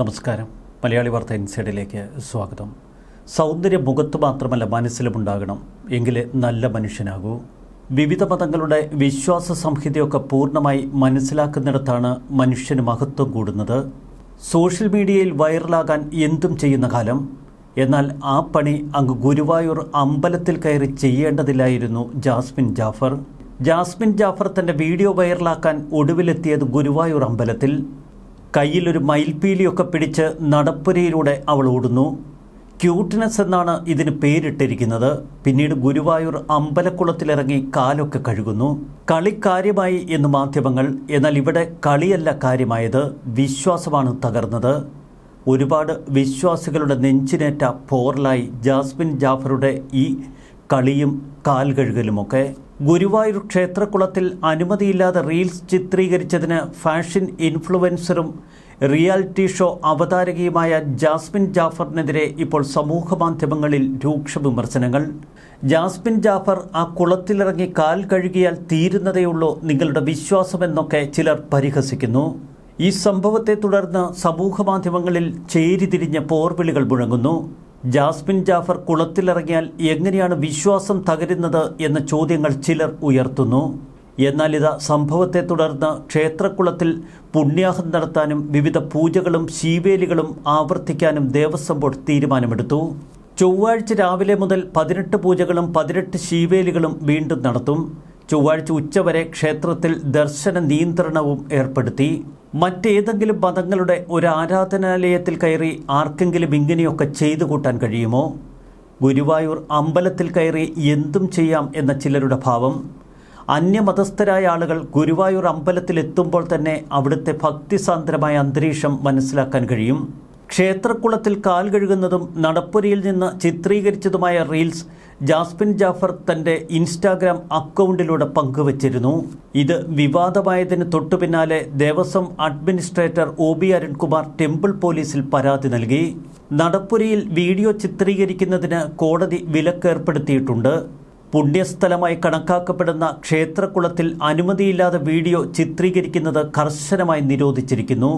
നമസ്കാരം. മലയാളി വാർത്ത ഇൻസൈഡിലേക്ക് സ്വാഗതം. സൗന്ദര്യം മുഖത്ത് മാത്രമല്ല മനസ്സിലുമുണ്ടാകണം എങ്കിലേ നല്ല മനുഷ്യനാകൂ. വിവിധ മതങ്ങളുടെ വിശ്വാസ സംഹിതയൊക്കെ പൂർണമായി മനസ്സിലാക്കുന്നിടത്താണ് മനുഷ്യന് മഹത്വം കൂടുന്നത്. സോഷ്യൽ മീഡിയയിൽ വൈറലാകാൻ എന്തും ചെയ്യുന്ന കാലം. എന്നാൽ ആ പണി അങ്ങ് ഗുരുവായൂർ അമ്പലത്തിൽ കയറി ചെയ്യേണ്ടതില്ലായിരുന്നു ജാസ്മിൻ ജാഫർ. ജാസ്മിൻ ജാഫർ തന്റെ വീഡിയോ വൈറലാക്കാൻ ഒടുവിലെത്തിയത് ഗുരുവായൂർ അമ്പലത്തിൽ. കയ്യിലൊരു മയിൽപ്പീലിയൊക്കെ പിടിച്ച് നടപ്പുരയിലൂടെ അവൾ ഓടുന്നു. ക്യൂട്ട്നെസ് എന്നാണ് ഇതിന് പേരിട്ടിരിക്കുന്നത്. പിന്നീട് ഗുരുവായൂർ അമ്പലക്കുളത്തിലിറങ്ങി കാലൊക്കെ കഴുകുന്നു. കളി കാര്യമായി എന്ന് മാധ്യമങ്ങൾ എന്നാൽ ഇവിടെ കളിയല്ല കാര്യമായത്. വിശ്വാസമാണ് തകർന്നത്. ഒരുപാട് വിശ്വാസികളുടെ നെഞ്ചിനേറ്റ പോറലായി ജാസ്മിൻ ജാഫറുടെ ഈ കളിയും കാൽ കഴുകലുമൊക്കെ ഗുരുവായൂർ ക്ഷേത്രക്കുളത്തിൽ അനുമതിയില്ലാതെ റീൽസ് ചിത്രീകരിച്ചതിന് ഫാഷൻ ഇൻഫ്ലുവൻസറും റിയാലിറ്റി ഷോ അവതാരകയുമായ ജാസ്മിൻ ജാഫറിനെതിരെ ഇപ്പോൾ സമൂഹ മാധ്യമങ്ങളിൽ രൂക്ഷ വിമർശനങ്ങൾ. ജാസ്മിൻ ജാഫർ ആ കുളത്തിലിറങ്ങി കാൽ കഴുകിയാൽ തീരുന്നതേയുള്ളൂ നിങ്ങളുടെ വിശ്വാസമെന്നൊക്കെ ചിലർ പരിഹസിക്കുന്നു. ഈ സംഭവത്തെ തുടർന്ന് സമൂഹ മാധ്യമങ്ങളിൽ ചേരിതിരിഞ്ഞ പോർവിളികൾ മുഴങ്ങുന്നു. ജാസ്മിൻ ജാഫർ കുളത്തിലിറങ്ങിയാൽ എങ്ങനെയാണ് വിശ്വാസം തകരുന്നത് എന്ന ചോദ്യങ്ങൾ ചിലർ ഉയർത്തുന്നു. എന്നാൽ ഇത് സംഭവത്തെ തുടർന്ന് ക്ഷേത്രക്കുളത്തിൽ പുണ്യാഹം നടത്താനും വിവിധ പൂജകളും ശീവേലികളും ആവർത്തിക്കാനും ദേവസ്വം ബോർഡ് തീരുമാനമെടുത്തു. ചൊവ്വാഴ്ച രാവിലെ മുതൽ പതിനെട്ട് പൂജകളും പതിനെട്ട് ശീവേലികളും വീണ്ടും നടത്തും. ചൊവ്വാഴ്ച ഉച്ചവരെ ക്ഷേത്രത്തിൽ ദർശന നിയന്ത്രണവും ഏർപ്പെടുത്തി. മറ്റേതെങ്കിലും മതങ്ങളുടെ ഒരു ആരാധനാലയത്തിൽ കയറി ആർക്കെങ്കിലും ഇങ്ങനെയൊക്കെ ചെയ്തു കൂട്ടാൻ കഴിയുമോ? ഗുരുവായൂർ അമ്പലത്തിൽ കയറി എന്തും ചെയ്യാം എന്ന ചിലരുടെ ഭാവം. അന്യമതസ്ഥരായ ആളുകൾ ഗുരുവായൂർ അമ്പലത്തിൽ എത്തുമ്പോൾ തന്നെ അവിടുത്തെ ഭക്തിസാന്ദ്രമായ അന്തരീക്ഷം മനസ്സിലാക്കാൻ കഴിയും. ക്ഷേത്രക്കുളത്തിൽ കാൽ കഴുകുന്നതും നടപ്പുരയിൽ നിന്ന് ചിത്രീകരിച്ചതുമായ റീൽസ് ജാസ്മിൻ ജാഫർ തന്റെ ഇൻസ്റ്റാഗ്രാം അക്കൗണ്ടിലൂടെ പങ്കുവച്ചിരുന്നു. ഇത് വിവാദമായതിന് തൊട്ടു പിന്നാലെ Devaswom administrator O B Arunkumar temple പോലീസിൽ പരാതി നൽകി. നടപ്പുരയിൽ വീഡിയോ ചിത്രീകരിക്കുന്നതിന് കോടതി വിലക്കേർപ്പെടുത്തിയിട്ടുണ്ട്. പുണ്യസ്ഥലമായി കണക്കാക്കപ്പെടുന്ന ക്ഷേത്രക്കുളത്തിൽ അനുമതിയില്ലാതെ വീഡിയോ ചിത്രീകരിക്കുന്നത് കർശനമായി നിരോധിച്ചിരിക്കുന്നു.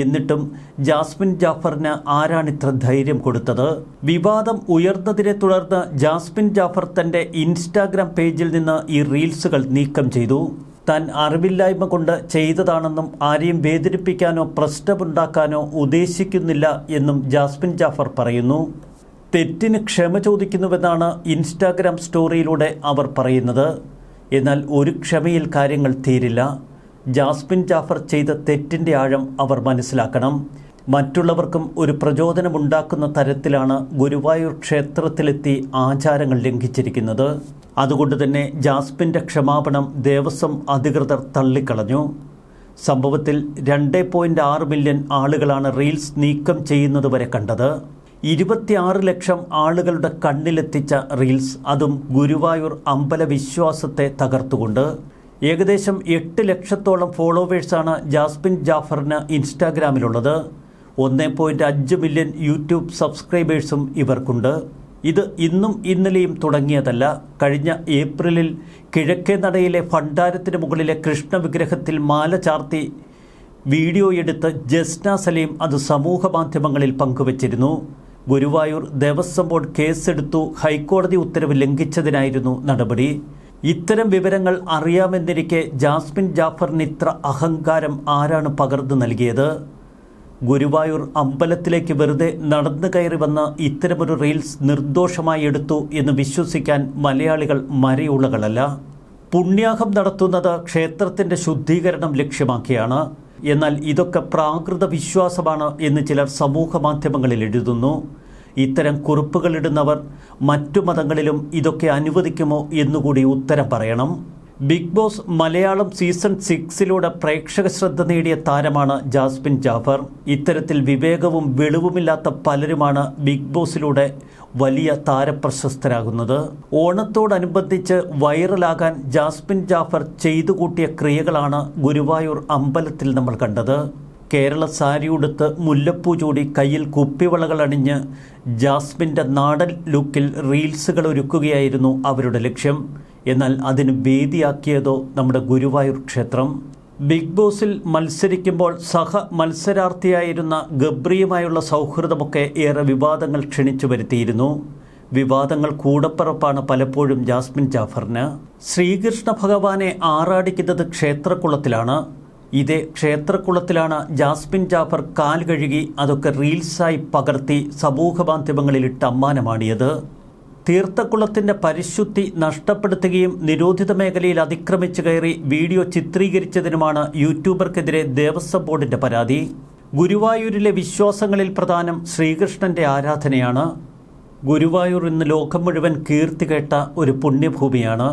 എന്നിട്ടും ജാസ്മിൻ ജാഫറിന് ആരാണിത്ര ധൈര്യം കൊടുത്തത്? വിവാദം ഉയർന്നതിനെ തുടർന്ന് ജാസ്മിൻ ജാഫർ തന്റെ ഇൻസ്റ്റാഗ്രാം പേജിൽ നിന്ന് ഈ റീൽസുകൾ നീക്കം ചെയ്തു. താൻ അറിവില്ലായ്മ കൊണ്ട് ചെയ്തതാണെന്നും ആരെയും വേദനിപ്പിക്കാനോ പ്രശ്നമുണ്ടാക്കാനോ ഉദ്ദേശിക്കുന്നില്ല എന്നും ജാസ്മിൻ ജാഫർ പറയുന്നു. തെറ്റിന് ക്ഷമ ചോദിക്കുന്നുവെന്നാണ് ഇൻസ്റ്റാഗ്രാം സ്റ്റോറിയിലൂടെ അവർ പറയുന്നത്. എന്നാൽ ഒരു ക്ഷമയിൽ കാര്യങ്ങൾ തീരില്ല. ജാസ്മിൻ ജാഫർ ചെയ്ത തെറ്റിന്റെ ആഴം അവർ മനസ്സിലാക്കണം. മറ്റുള്ളവർക്കും ഒരു പ്രചോദനമുണ്ടാക്കുന്ന തരത്തിലാണ് ഗുരുവായൂർ ക്ഷേത്രത്തിലെത്തി ആചാരങ്ങൾ ലംഘിച്ചിരിക്കുന്നത്. അതുകൊണ്ട് തന്നെ ജാസ്മിന്റെ ക്ഷമാപണം ദേവസ്വം അധികൃതർ തള്ളിക്കളഞ്ഞു. സംഭവത്തിൽ രണ്ട് പോയിന്റ് ആറ് മില്യൺ ആളുകളാണ് റീൽസ് നീക്കം ചെയ്യുന്നത് വരെ കണ്ടത്. ഇരുപത്തിയാറ് ലക്ഷം ആളുകളുടെ കണ്ണിലെത്തിച്ച റീൽസ് അതും ഗുരുവായൂർ അമ്പല വിശ്വാസത്തെ തകർത്തുകൊണ്ട്. ഏകദേശം എട്ട് ലക്ഷത്തോളം ഫോളോവേഴ്സാണ് ജാസ്മിൻ ജാഫറിന് ഇൻസ്റ്റാഗ്രാമിലുള്ളത്. ഒന്ന് പോയിന്റ് അഞ്ച് മില്യൺ യൂട്യൂബ് സബ്സ്ക്രൈബേഴ്സും ഇവർക്കുണ്ട്. ഇത് ഇന്നും ഇന്നലെയും തുടങ്ങിയതല്ല. കഴിഞ്ഞ ഏപ്രിലിൽ കിഴക്കേ നടയിലെ ഭണ്ഡാരത്തിന് മുകളിലെ കൃഷ്ണ വിഗ്രഹത്തിൽ മാല ചാർത്തി വീഡിയോ എടുത്ത് ജസ്ന സലീം അത് സമൂഹ മാധ്യമങ്ങളിൽ പങ്കുവച്ചിരുന്നു. ഗുരുവായൂർ ദേവസ്വം ബോർഡ് കേസെടുത്തു. ഹൈക്കോടതി ഉത്തരവ് ലംഘിച്ചതിനായിരുന്നു നടപടി. ഇത്തരം വിവരങ്ങൾ അറിയാമെന്നിരിക്കെ ജാസ്മിൻ ജാഫറിന് ഇത്ര അഹങ്കാരം ആരാണ് പകർന്നു നൽകിയത്? ഗുരുവായൂർ അമ്പലത്തിലേക്ക് വെറുതെ നടന്നു കയറി വന്ന ഇത്തരമൊരു റീൽസ് നിർദോഷമായി എടുത്തു എന്ന് വിശ്വസിക്കാൻ മലയാളികൾ മരയുള്ളകളല്ല. പുണ്യാഹം നടത്തുന്നത് ക്ഷേത്രത്തിന്റെ ശുദ്ധീകരണം ലക്ഷ്യമാക്കിയാണ്. എന്നാൽ ഇതൊക്കെ പ്രാകൃത വിശ്വാസമാണ് എന്ന് ചിലർ സമൂഹ മാധ്യമങ്ങളിൽ എഴുതുന്നു. ഇത്തരം കുറിപ്പുകളിടുന്നവർ മറ്റു മതങ്ങളിലും ഇതൊക്കെ അനുവദിക്കുമോ എന്നുകൂടി ഉത്തരം പറയണം. ബിഗ് ബോസ് മലയാളം സീസൺ സിക്സിലൂടെ പ്രേക്ഷക ശ്രദ്ധ നേടിയ താരമാണ് ജാസ്മിൻ ജാഫർ. ഇത്തരത്തിൽ വിവേകവും വെളിവുമില്ലാത്ത പലരുമാണ് ബിഗ് ബോസിലൂടെ വലിയ താരപ്രശസ്തരാകുന്നത്. ഓണത്തോടനുബന്ധിച്ച് വൈറലാകാൻ ജാസ്മിൻ ജാഫർ ചെയ്തു കൂട്ടിയ ക്രിയകളാണ് ഗുരുവായൂർ അമ്പലത്തിൽ നമ്മൾ കണ്ടത്. കേരള സാരി ഉടുത്ത് മുല്ലപ്പൂ ചൂടി കയ്യിൽ കുപ്പിവളകൾ അണിഞ്ഞ് ജാസ്മിന്റെ നാടൻ ലുക്കിൽ റീൽസുകൾ ഒരുക്കുകയായിരുന്നു അവരുടെ ലക്ഷ്യം. എന്നാൽ അതിന് വേദിയാക്കിയതോ നമ്മുടെ ഗുരുവായൂർ ക്ഷേത്രം. ബിഗ് ബോസിൽ മത്സരിക്കുമ്പോൾ സഹ മത്സരാർത്ഥിയായിരുന്ന ഗബ്രിയുമായുള്ള സൗഹൃദമൊക്കെ ഏറെ വിവാദങ്ങൾ ക്ഷണിച്ചു വരുത്തിയിരുന്നു. വിവാദങ്ങൾ കൂടപ്പിറപ്പാണ് പലപ്പോഴും ജാസ്മിൻ ജാഫറിന്. ശ്രീകൃഷ്ണ ഭഗവാനെ ആറാടിക്കുന്നത് ക്ഷേത്രക്കുളത്തിലാണ് ഇതേ ക്ഷേത്രക്കുളത്തിലാണ് ജാസ്മിൻ ജാഫർ കാൽ കഴുകി അതൊക്കെ റീൽസായി പകർത്തി സമൂഹ മാധ്യമങ്ങളിലിട്ട് അമ്മാനമാടിയത്. തീർത്ഥക്കുളത്തിന്റെ പരിശുദ്ധി നഷ്ടപ്പെടുത്തുകയും നിരോധിത മേഖലയിൽ അതിക്രമിച്ചു കയറി വീഡിയോ ചിത്രീകരിച്ചതിനുമാണ് യൂട്യൂബർക്കെതിരെ ദേവസ്വം ബോർഡിന്റെ പരാതി. ഗുരുവായൂരിലെ വിശ്വാസങ്ങളിൽ പ്രധാനം ശ്രീകൃഷ്ണന്റെ ആരാധനയാണ്. ഗുരുവായൂർ ഇന്ന് ലോകം മുഴുവൻ കീർത്തി കേട്ട ഒരു പുണ്യഭൂമിയാണ്.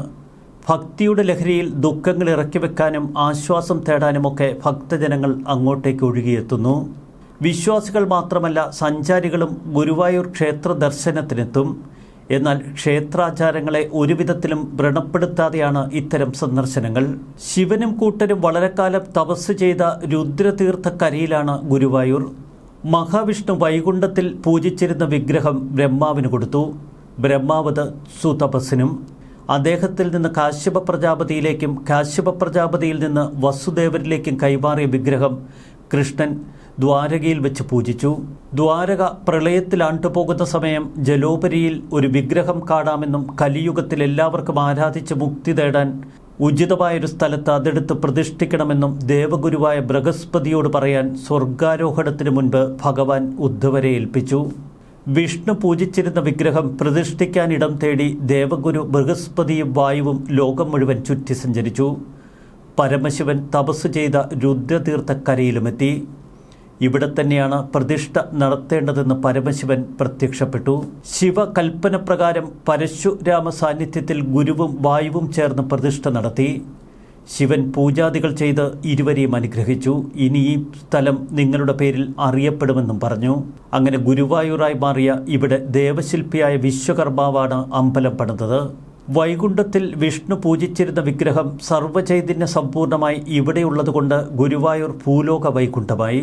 ഭക്തിയുടെ ലഹരിയിൽ ദുഃഖങ്ങൾ ഇറക്കി വെക്കാനും ആശ്വാസം തേടാനുമൊക്കെ ഭക്തജനങ്ങൾ അങ്ങോട്ടേക്ക് ഒഴുകിയെത്തുന്നു. വിശ്വാസികൾ മാത്രമല്ല സഞ്ചാരികളും ഗുരുവായൂർ ക്ഷേത്ര ദർശനത്തിനെത്തും. എന്നാൽ ക്ഷേത്രാചാരങ്ങളെ ഒരുവിധത്തിലും വ്രണപ്പെടുത്താതെയാണ് ഇത്തരം സന്ദർശനങ്ങൾ. ശിവനും കൂട്ടരും വളരെക്കാലം തപസ് ചെയ്ത രുദ്രതീർത്ഥക്കരയിലാണ് ഗുരുവായൂർ. മഹാവിഷ്ണു വൈകുണ്ഠത്തിൽ പൂജിച്ചിരുന്ന വിഗ്രഹം ബ്രഹ്മാവിന് കൊടുത്തു. ബ്രഹ്മാവത് സുതപസ്സിനും അദ്ദേഹത്തിൽ നിന്ന് കാശ്യപ പ്രജാപതിയിലേക്കും കാശ്യപ പ്രജാപതിയിൽ നിന്ന് വസുദേവരിലേക്കും കൈമാറിയ വിഗ്രഹം കൃഷ്ണൻ ദ്വാരകയിൽ വെച്ച് പൂജിച്ചു. ദ്വാരക പ്രളയത്തിൽ ആണ്ടുപോകുന്ന സമയം ജലോപരിയിൽ ഒരു വിഗ്രഹം കാണാമെന്നും കലിയുഗത്തിൽ എല്ലാവർക്കും ആരാധിച്ച് മുക്തി തേടാൻ ഉചിതമായൊരു സ്ഥലത്ത് അതെടുത്ത് പ്രതിഷ്ഠിക്കണമെന്നും ദേവഗുരുവായ ബൃഹസ്പതിയോട് പറയാൻ സ്വർഗാരോഹണത്തിന് മുൻപ് ഭഗവാൻ ഉദ്ധവരെ ഏൽപ്പിച്ചു. വിഷ്ണു പൂജിച്ചിരുന്ന വിഗ്രഹം പ്രതിഷ്ഠിക്കാനിടം തേടി ദേവഗുരു ബൃഹസ്പതിയും വായുവും ലോകം മുഴുവൻ ചുറ്റി സഞ്ചരിച്ചു. പരമശിവൻ തപസ് ചെയ്ത രുദ്രതീർത്ഥക്കരയിലുമെത്തി. ഇവിടെ തന്നെയാണ് പ്രതിഷ്ഠ നടത്തേണ്ടതെന്ന് പരമശിവൻ പ്രത്യക്ഷപ്പെട്ടു. ശിവകൽപ്പന പ്രകാരം പരശുരാമ സാന്നിധ്യത്തിൽ ഗുരുവും വായുവും ചേർന്ന് പ്രതിഷ്ഠ നടത്തി. ശിവൻ പൂജാദികൾ ചെയ്ത് ഇരുവരെയും അനുഗ്രഹിച്ചു. ഇനി ഈ സ്ഥലം നിങ്ങളുടെ പേരിൽ അറിയപ്പെടുമെന്നും പറഞ്ഞു. അങ്ങനെ ഗുരുവായൂരായി മാറിയ ഇവിടെ ദേവശില്പിയായ വിശ്വകർമാവാണ് അമ്പലം പണിതത്. വൈകുണ്ഠത്തിൽ വിഷ്ണു പൂജിച്ചിരുന്ന വിഗ്രഹം സർവചൈതന്യ സമ്പൂർണമായി ഇവിടെയുള്ളതുകൊണ്ട് ഗുരുവായൂർ ഭൂലോക വൈകുണ്ഠമായി.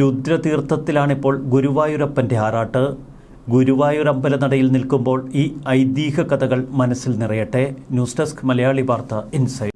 രുദ്രതീർത്ഥത്തിലാണിപ്പോൾ ഗുരുവായൂരപ്പന്റെ ആറാട്ട്. ഗുരുവായൂർ അമ്പലനടയിൽ നിൽക്കുമ്പോൾ ഈ ഐതിഹ്യ കഥകൾ മനസ്സിൽ നിറയട്ടെ. ന്യൂസ് ഡെസ്ക് മലയാളി വാർത്ത ഇൻസൈറ്റ്